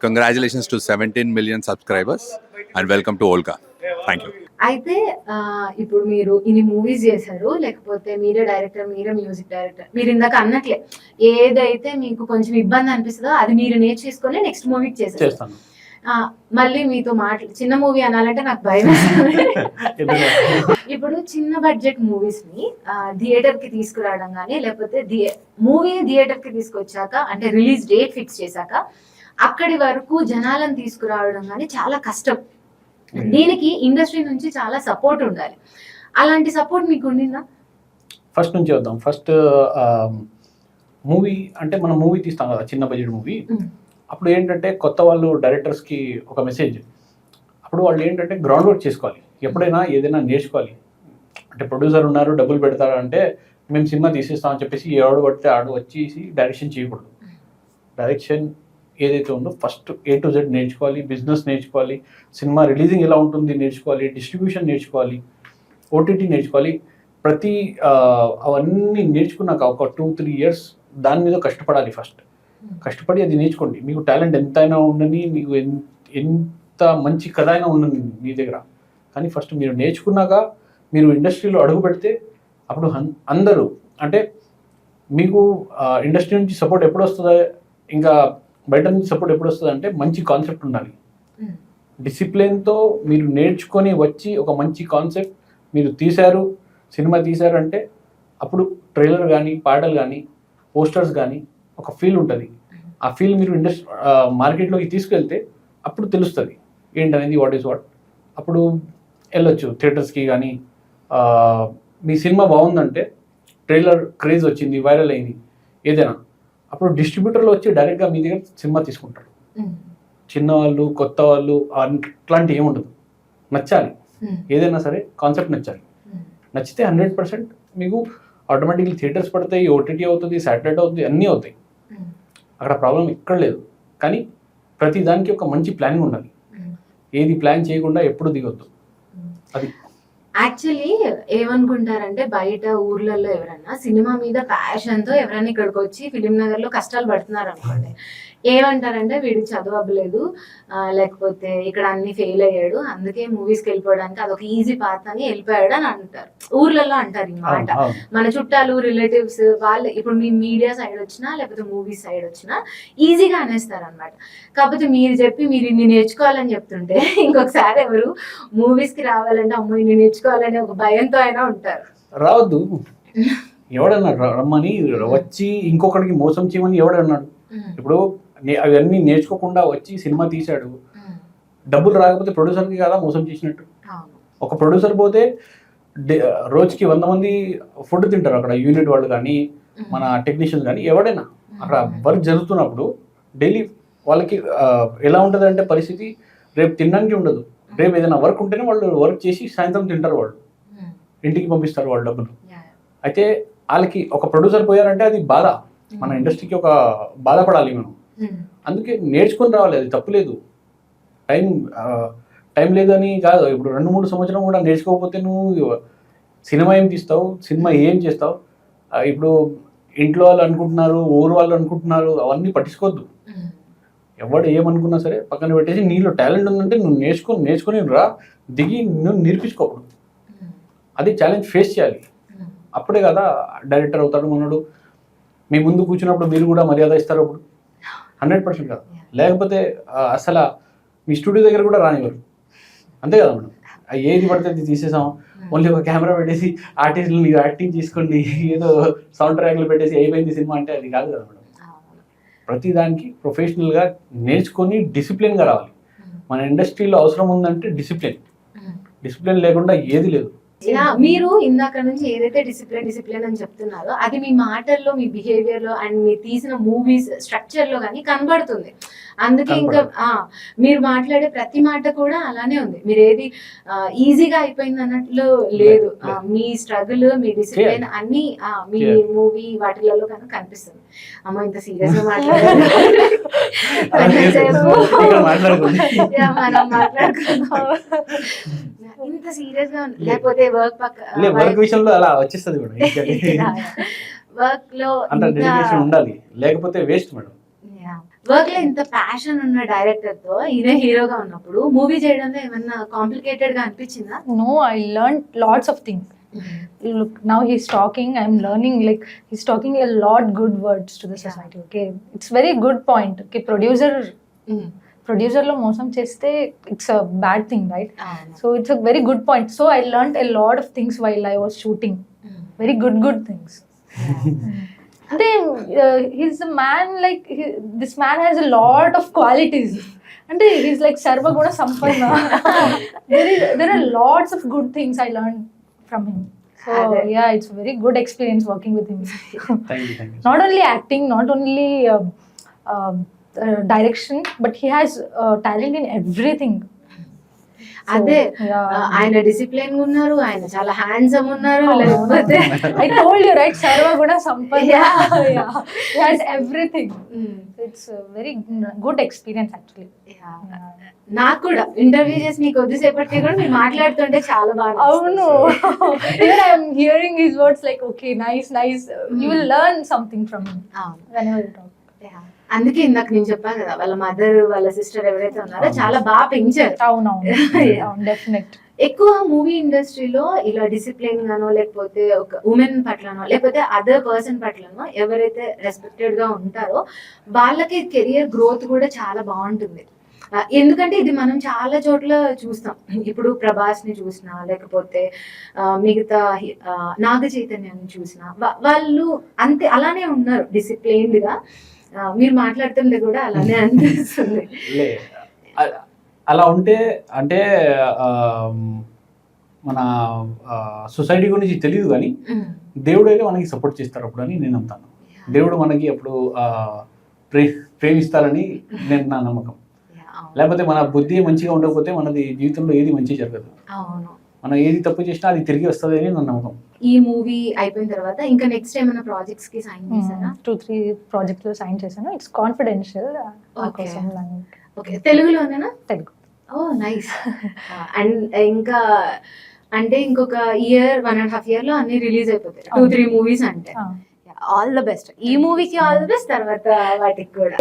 Congratulations to 17 million subscribers and welcome to Olga. Thank you. అయితే ఇప్పుడు మీరు ఇన్ని మూవీస్ చేశారు లేకపోతే మీరే డైరెక్టర్ మీరే మ్యూజిక్ డైరెక్టర్ మీరు ఇందాక అన్నట్లే ఏదైతే మీకు కొంచెం ఇబ్బంది అనిపిస్తుందో అది మీరు నేర్చేసుకొని నెక్స్ట్ మూవీకి చేశారు చేస్తాను ఆ, మళ్ళీ మీతో మాట్లా చిన్న మూవీ అనాలంటే నాకు భయం ఇప్పుడు చిన్న బడ్జెట్ మూవీస్ని థియేటర్కి తీసుకురావడం కానీ లేకపోతే మూవీ థియేటర్కి తీసుకొచ్చాక అంటే రిలీజ్ డేట్ ఫిక్స్ చేశాక అక్కడి వరకు జనాలను తీసుకురావడం కానీ చాలా కష్టం. దీనికి ఇండస్ట్రీ నుంచి చాలా సపోర్ట్ ఉండాలి. అలాంటి సపోర్ట్ మీకు ఉండిందా? ఫస్ట్ నుంచి వద్దాం. ఫస్ట్ మూవీ అంటే మనం మూవీ తీస్తాం కదా చిన్న బడ్జెట్ మూవీ. Mm. అప్పుడు ఏంటంటే కొత్త వాళ్ళు డైరెక్టర్స్కి ఒక మెసేజ్. అప్పుడు వాళ్ళు ఏంటంటే గ్రౌండ్ వర్క్ చేసుకోవాలి. ఎప్పుడైనా ఏదైనా నేర్చుకోవాలి. అంటే ప్రొడ్యూసర్ ఉన్నారు డబ్బులు పెడతారు అంటే మేము సినిమా తీసేస్తామని చెప్పేసి ఎవడు పడితే ఆడు వచ్చేసి డైరెక్షన్ చేయకూడదు. డైరెక్షన్ ఏదైతే ఉందో ఫస్ట్ ఏ టు జెడ్ నేర్చుకోవాలి బిజినెస్ నేర్చుకోవాలి సినిమా రిలీజింగ్ ఎలా ఉంటుంది నేర్చుకోవాలి డిస్ట్రిబ్యూషన్ నేర్చుకోవాలి ఓటీటీ నేర్చుకోవాలి. ప్రతి అవన్నీ నేర్చుకున్నాక ఒక టూ త్రీ ఇయర్స్ దాని మీద కష్టపడాలి ఫస్ట్. కష్టపడి అది నేర్చుకోండి. మీకు టాలెంట్ ఎంతైనా ఉండని మీకు ఎన్- ఎంత మంచి కథ అయినా ఉండని మీ దగ్గర. కానీ ఫస్ట్ మీరు నేర్చుకున్నాక మీరు ఇండస్ట్రీలో అడుగు పెడితే అప్పుడు అందరూ అంటే మీకు ఇండస్ట్రీ నుంచి సపోర్ట్ ఎప్పుడు వస్తుంది ఇంకా బయట నుంచి సపోర్ట్ ఎప్పుడు వస్తుంది అంటే మంచి కాన్సెప్ట్ ఉండాలి. డిసిప్లిన్తో మీరు నేర్చుకొని వచ్చి ఒక మంచి కాన్సెప్ట్ మీరు తీశారు సినిమా తీశారు అంటే అప్పుడు ట్రైలర్ కానీ పాటలు కానీ పోస్టర్స్ కానీ ఒక ఫీల్ ఉంటుంది. ఆ ఫీల్ మీరు ఇండస్ట్రీ మార్కెట్లోకి తీసుకెళ్తే అప్పుడు తెలుస్తుంది. ఏంటనేది వాట్ ఈస్ వాట్ అప్పుడు వెళ్ళొచ్చు థియేటర్స్కి కానీ మీ సినిమా బాగుందంటే ట్రైలర్ క్రేజ్ వచ్చింది వైరల్ అయింది ఏదైనా. అప్పుడు డిస్ట్రిబ్యూటర్లు వచ్చి డైరెక్ట్గా మీ దగ్గర సినిమా తీసుకుంటారు చిన్న వాళ్ళు కొత్త వాళ్ళు అట్లాంటి ఏముండదు నచ్చాలి. ఏదైనా సరే కాన్సెప్ట్ నచ్చాలి. నచ్చితే హండ్రెడ్ పర్సెంట్ మీకు ఆటోమేటిక్లీ థియేటర్స్ పడతాయి ఓటీటీ అవుతుంది శాటిలైట్ అవుతుంది అన్నీ అవుతాయి. అక్కడ ప్రాబ్లం ఎక్కడ లేదు. కానీ ప్రతి దానికి ఒక మంచి ప్లానింగ్ ఉండాలి. ఏది ప్లాన్ చేయకుండా ఎప్పుడు దిగొద్దు. అది యాక్చువల్లీ ఏమనుకుంటారంటే బయట ఊర్లలో ఎవరైనా సినిమా మీద ప్యాషన్తో ఎవరైనా ఇక్కడికి వచ్చి ఫిలిం నగర్లో కష్టాలు పడుతున్నారు అనుకోండి ఏమంటారంటే వీడికి చదువు అవ్వలేదు ఆ, లేకపోతే ఇక్కడ అన్ని ఫెయిల్ అయ్యాడు. అందుకే మూవీస్కి వెళ్ళిపోవడానికి అదొక ఈజీ పాత్ అని వెళ్ళిపోయాడు అని అంటారు. ఊర్లలో అంటారు ఈ మాట. మన చుట్టాలు రిలేటివ్స్ వాళ్ళు ఇప్పుడు మీ మీడియా సైడ్ వచ్చినా లేకపోతే మూవీస్ సైడ్ వచ్చినా ఈజీగా అనేస్తారు అనమాట కాకపోతే మీరు చెప్పి మీరు ఇన్ని నేర్చుకోవాలని చెప్తుంటే ఇంకొకసారి ఎవరు మూవీస్కి రావాలంటే అమ్మో ఇన్ని నేర్చుకోవాలనే ఒక భయంతో అయినా ఉంటారు. రావద్దు. ఎవడన్నాడు? రమ్మని వచ్చి ఇంకొకరికి మోసం చేయమని ఎవడన్నాడు? ఇప్పుడు అవన్నీ నేర్చుకోకుండా వచ్చి సినిమా తీశాడు. డబ్బులు రాకపోతే ప్రొడ్యూసర్కి కదా మోసం చేసినట్టు. ఒక ప్రొడ్యూసర్ పోతే రోజుకి వంద మంది ఫుడ్ తింటారు అక్కడ యూనిట్ వాళ్ళు కానీ మన టెక్నీషియన్స్ కానీ ఎవడైనా అక్కడ వర్క్ జరుగుతున్నప్పుడు డైలీ వాళ్ళకి ఎలా ఉంటుంది అంటే పరిస్థితి రేపు తినడానికి ఉండదు. రేపు ఏదైనా వర్క్ ఉంటేనే వాళ్ళు వర్క్ చేసి సాయంత్రం తింటారు వాళ్ళు. ఇంటికి పంపిస్తారు వాళ్ళు డబ్బులు. అయితే వాళ్ళకి ఒక ప్రొడ్యూసర్ పోయారంటే అది బాధ. మన ఇండస్ట్రీకి ఒక బాధపడాలి మనం. అందుకే నేర్చుకొని రావాలి అది తప్పులేదు టైం టైం లేదని కాదు. ఇప్పుడు రెండు మూడు సంవత్సరం కూడా నేర్చుకోకపోతే నువ్వు సినిమా ఏం తీస్తావు? సినిమా ఏం చేస్తావు? ఇప్పుడు ఇంట్లో వాళ్ళు అనుకుంటున్నారు ఊరు వాళ్ళు అనుకుంటున్నారు అవన్నీ పట్టించుకోవద్దు. ఎవడు ఏమనుకున్నా సరే పక్కన పెట్టేసి నీలో టాలెంట్ ఉందంటే నువ్వు నేర్చుకొని నేర్చుకొని రా దిగి నువ్వు నేర్పించుకోకూడదు అది ఛాలెంజ్ ఫేస్ చేయాలి. అప్పుడే కదా డైరెక్టర్ అవుతాడు మనడు. మీ ముందు కూర్చున్నప్పుడు మీరు కూడా మర్యాద ఇస్తారు అప్పుడు. హండ్రెడ్ పర్సెంట్ కాదు. లేకపోతే అసలు మీ స్టూడియో దగ్గర కూడా రానివ్వరు. అంతే కదా మేడం. ఏది పడితే అది తీసేసాం. ఓన్లీ ఒక కెమెరా పెట్టేసి ఆర్టిస్టులు మీరు యాక్టింగ్ చేసుకోండి ఏదో సౌండ్ ట్రాక్లు పెట్టేసి అయిపోయింది సినిమా అంటే అది కాదు కదా మేడం. ప్రతి దానికి ప్రొఫెషనల్గా నేర్చుకొని డిసిప్లిన్గా రావాలి. మన ఇండస్ట్రీలో అవసరం ఉందంటే డిసిప్లిన్. డిసిప్లిన్ లేకుండా ఏది లేదు. మీరు ఇందాక నుంచి ఏదైతే డిసిప్లిన్ డిసిప్లిన్ అని చెప్తున్నారో అది మీ మాటల్లో మీ బిహేవియర్లో అండ్ మీరు తీసిన మూవీస్ స్ట్రక్చర్లో కానీ కనబడుతుంది. అందుకే ఇంకా ఆ, మీరు మాట్లాడే ప్రతి మాట కూడా అలానే ఉంది. మీరు ఏది ఈజీగా అయిపోయింది అన్నట్లు లేదు. మీ స్ట్రగుల్ మీ డిసిప్లిన్ అన్ని మీ. మూవీ వాటిలలో కనుక కనిపిస్తుంది. అమ్మ ఇంత సీరియస్గా మాట్లాడుకుందాం. ఇంత సీరియస్గా ఉంది. లేకపోతే వర్క్ లే వర్క్ విషయంలో అలా వచ్చేస్తుంది మేడం వర్క్లో అంత డెడికేషన్ ఉండాలి లేకపోతే వేస్ట్ మేడం. వర్క్లో ఇంత ప్యాషన్ ఉన్న డైరెక్టర్తో ఈయన హీరోగా ఉన్నప్పుడు మూవీ చేయడంలో ఏమన్నా కాంప్లికేటెడ్గా అనిపించిందా No, I learned lots of things. Look, now he's talking, I'm learning, like, he's talking a lot good words to the society, okay? It's very good point, okay? Producer, producer లో మోసం చేస్తే it's a bad thing right so it's a very good point so I learn a lot of things while I was shooting very good good things అంటే he's the man like this man has a lot of qualities అంటే he's like సర్వగుణ సంపన్న there are lots of good things I learn from him so. Yeah it's very good experience working with him thank you thank you not direction but he has talent in everything అదే uh, ఆయన discipline ఉన్నారు ఆయన చాలా handsome ఉన్నారు కూడా everything it's very experience actually కూడా. Interview చేసి నీ కొద్దిసేపటికి కూడా మీరు మాట్లాడుతుంటే చాలా బాగా అవును. Even I'm words like okay nice nice you will something from him అందుకే ఇందాక నేను చెప్పాను కదా వాళ్ళ మదర్ వాళ్ళ సిస్టర్ ఎవరైతే ఉన్నారో చాలా బాగా పెంచారు. definite. ఎక్కువ మూవీ ఇండస్ట్రీలో ఇలా డిసిప్లిన్ గానో లేకపోతే ఒక ఉమెన్ పట్లనో లేకపోతే అదర్ పర్సన్ పట్లనో ఎవరైతే రెస్పెక్టెడ్గా ఉంటారో వాళ్ళకి కెరియర్ గ్రోత్ కూడా చాలా బాగుంటుంది. ఎందుకంటే ఇది మనం చాలా చోట్ల చూస్తాం. ఇప్పుడు ప్రభాస్ని చూసినా లేకపోతే మిగతా నాగ చైతన్యాన్ని చూసినా వాళ్ళు అంతే అలానే ఉన్నారు డిసిప్లైన్డ్గా. మీరు మాట్లాడుతుంటే కూడా అలానే అనిపిస్తుంది. అలా ఉంటే అంటే మన సొసైటీ గురించి తెలియదు కానీ దేవుడు అయితే మనకి సపోర్ట్ చేస్తారు అప్పుడు అని నేను నమ్ముతాను. దేవుడు మనకి అప్పుడు ప్రే ప్రేమిస్తారని నేను నా నమ్మకం. లేకపోతే మన బుద్ధి మంచిగా ఉండకపోతే మనది జీవితంలో ఏది మంచి జరగదు. మనం ఏది తప్పు చేసినా అది తిరిగి వస్తుంది అని నా నమ్మకం. ఈ మూవీ అయిపోయిన తర్వాత ఇంకా నెక్స్ట్ ఏమైనా ప్రాజెక్ట్స్కి సైన్ చేశారా? టూ త్రీ ప్రాజెక్ట్స్లో సైన్ చేశాను. ఇట్స్ కాన్ఫిడెన్షియల్ ఆ Okay. కోసం నాకు ఓకే తెలుగులోనేనా తెలుగు. ఓ నైస్ అండ్ ఇంకా అంటే ఇంకొక ఇయర్ వన్ అండ్ హాఫ్ ఇయర్లో అన్ని రిలీజ్ అయిపోతాయి. టూ త్రీ మూవీస్ అంటే. ఆల్ ద బెస్ట్ ఈ మూవీకి ఆల్ ద బెస్ట్ తర్వాత వాటికి కూడా.